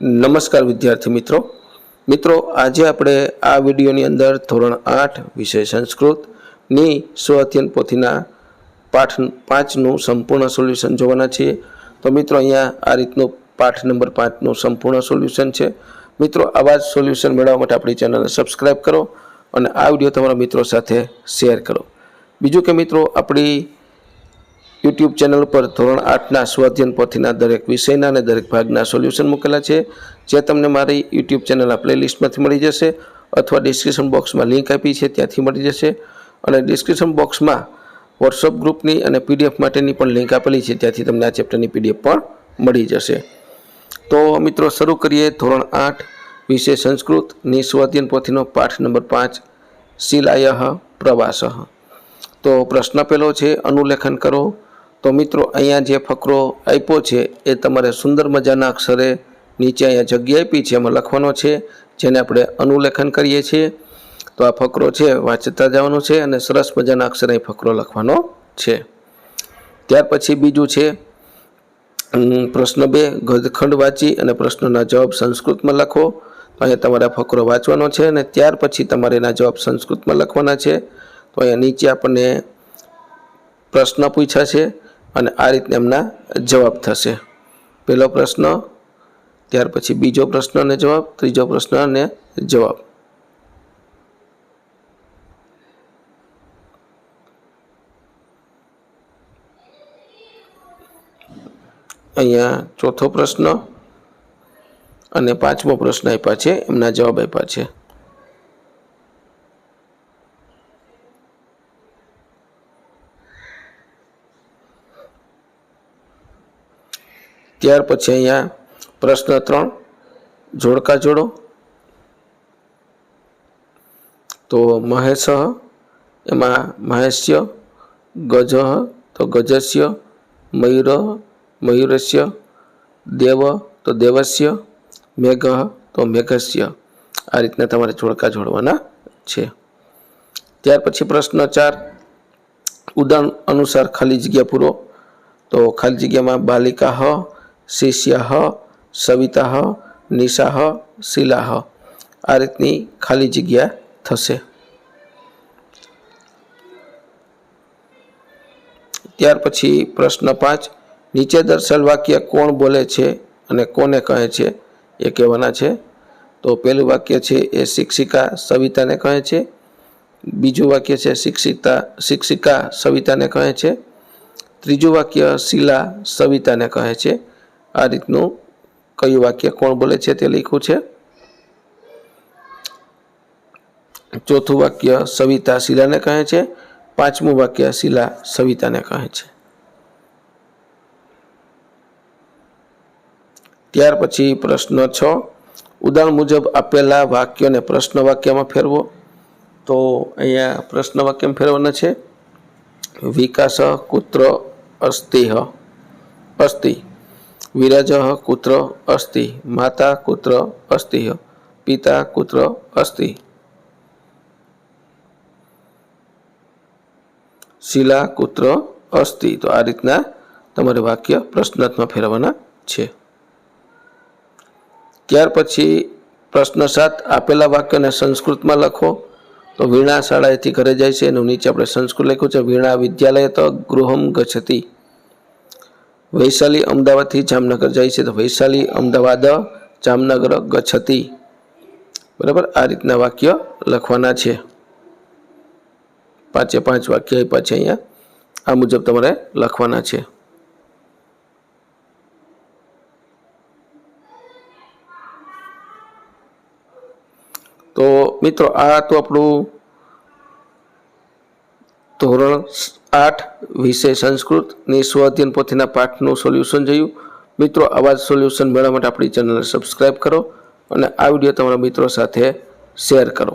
નમસ્કાર વિદ્યાર્થી મિત્રો. મિત્રો, આજે આપણે આ વિડીયોની અંદર ધોરણ આઠ વિષય સંસ્કૃતની સ્વ અધ્યયન પોથીના પાઠ પાંચનું સંપૂર્ણ સોલ્યુશન જોવાના છીએ. તો મિત્રો, અહીંયા આ રીતનું પાઠ નંબર પાંચનું સંપૂર્ણ સોલ્યુશન છે. મિત્રો, આવા જ સોલ્યુશન મેળવવા માટે આપણી ચેનલને સબસ્ક્રાઈબ કરો અને આ વીડિયો તમારા મિત્રો સાથે શેર કરો. બીજું કે મિત્રો, આપણી યુટ્યુબ ચેનલ પર ધોરણ આઠના સ્વાધ્યન પોથીના દરેક વિષયના અને દરેક ભાગના સોલ્યુશન મૂકેલા છે, જે તમને મારી યુટ્યુબ ચેનલના પ્લેલિસ્ટમાંથી મળી જશે અથવા ડિસ્ક્રિપ્શન બોક્સમાં લિંક આપી છે ત્યાંથી મળી જશે. અને ડિસ્ક્રિપ્શન બોક્સમાં વોટ્સઅપ ગ્રુપની અને પીડીએફ માટેની પણ લિંક આપેલી છે, ત્યાંથી તમને આ ચેપ્ટરની પીડીએફ પણ મળી જશે. તો મિત્રો, શરૂ કરીએ ધોરણ આઠ, વિષય સંસ્કૃતની નિસ્વાધ્યન પોથીનો પાઠ નંબર પાંચ શિલાય પ્રવાસ. તો પ્રશ્ન પહેલો છે, અનુલેખન કરો. તો મિત્રો, અહીંયા જે ફકરો આપ્યો છે, એ તમારે સુંદર મજાના અક્ષરે નીચે અહીંયા જગ્યા આપી છે, એમાં લખવાનો છે, જેને આપણે અનુલેખન કરીએ છીએ. તો આ ફકરો છે, વાંચતા જવાનો છે અને સરસ મજાના અક્ષરે ફકરો લખવાનો છે. ત્યાર પછી બીજું છે પ્રશ્ન બે ગદખંડ વાંચી અને પ્રશ્નના જવાબ સંસ્કૃતમાં લખો. અહીંયા તમારે ફકરો વાંચવાનો છે અને ત્યાર પછી તમારે એના જવાબ સંસ્કૃતમાં લખવાના છે. તો અહીંયા નીચે આપણને પ્રશ્ન પૂછ્યા છે અને આ રીતના એમના જવાબ થશે. પહેલો પ્રશ્ન, ત્યાર પછી બીજો પ્રશ્ન અને જવાબ, ત્રીજો પ્રશ્ન અને જવાબ. અહીંયા ચોથો પ્રશ્ન અને પાંચમો પ્રશ્ન આપ્યા છે, એમના જવાબ આપ્યા છે. ત્યાર પછી અહીંયા પ્રશ્ન ત્રણ, જોડકા જોડો. તો મહેશ, એમાં મહેશ્ય, ગજ, તો ગજસ્ય, મયુર, મયુરસ્ય, દેવ, તો દેવસ્ય, મેઘ, તો મેઘસ્ય. આ રીતના તમારે જોડકા જોડવાના છે. ત્યાર પછી પ્રશ્ન ચાર, ઉદાહરણ અનુસાર ખાલી જગ્યા પૂરો. તો ખાલી જગ્યામાં બાલિકા હ શિષ્ય, સવિતા હ નિશા હ શિલા. હ આ રીતની ખાલી જગ્યા થશે. ત્યાર પછી પ્રશ્ન પાંચ, નીચે દર્શાવેલ વાક્ય કોણ બોલે છે અને કોને કહે છે એ કહેવાના છે. તો પહેલું વાક્ય છે એ શિક્ષિકા, સવિતાને કહે છે. બીજું વાક્ય છે શિક્ષિતા, શિક્ષિકા, સવિતાને કહે છે. ત્રીજું વાક્ય શિલા, સવિતાને કહે છે. આ રીતનું કયું વાક્ય કોણ બોલે છે તે લખ્યું છે? ચોથું વાક્ય સવિતા શિલાને કહે છે. પાંચમું વાક્ય શિલા સવિતાને કહે છે. ત્યાર પછી પ્રશ્ન છ. ઉદાહરણ મુજબ આપેલા વાક્યોને પ્રશ્ન વાક્યમાં ફેરવો. તો અહીંયા પ્રશ્ન વાક્યમાં ફેરવાના છે. વિકાસ કુત્ર અસ્તિ અસ્તિ. વિરાજ કુત્ર અસ્તિ, માતા કુત્ર અસ્તિ, પિતા કુત્ર અસ્તિ. શિલા કુત્ર અસ્તિ. તો આ રીતના તમારે વાક્ય પ્રશ્નાર્થમાં ફેરવવાના છે. ત્યાર પછી પ્રશ્ન સાત, આપેલા વાક્યને સંસ્કૃતમાં લખો. તો વીણા શાળાએથી ઘરે જાય છે એનું નીચે આપણે સંસ્કૃત લખ્યું છે, વીણા વિદ્યાલય તો ગૃહમ ગચ્છતી. વૈશાલી અમદાવાદથી જામનગર જાય છે. તો વૈશાલી અમદાવાદ, જામનગર ગચ્છતી. બરાબર? આ રીતના વાક્ય લખવાના છે. પાંચે પાંચ વાક્ય આપ્યા છે અહીંયા. આ મુજબ તમારે લખવાના છે. તો મિત્રો, આ તો આપણું ધોરણ આઠ વિષય સંસ્કૃતની સ્વાધ્યન પોથીના પાઠનું સોલ્યુશન જોયું. મિત્રો, આવા સોલ્યુશન મેળવવા માટે આપણી ચેનલને સબસ્ક્રાઈબ કરો અને આ વીડિયો તમારા મિત્રો સાથે શેર કરો.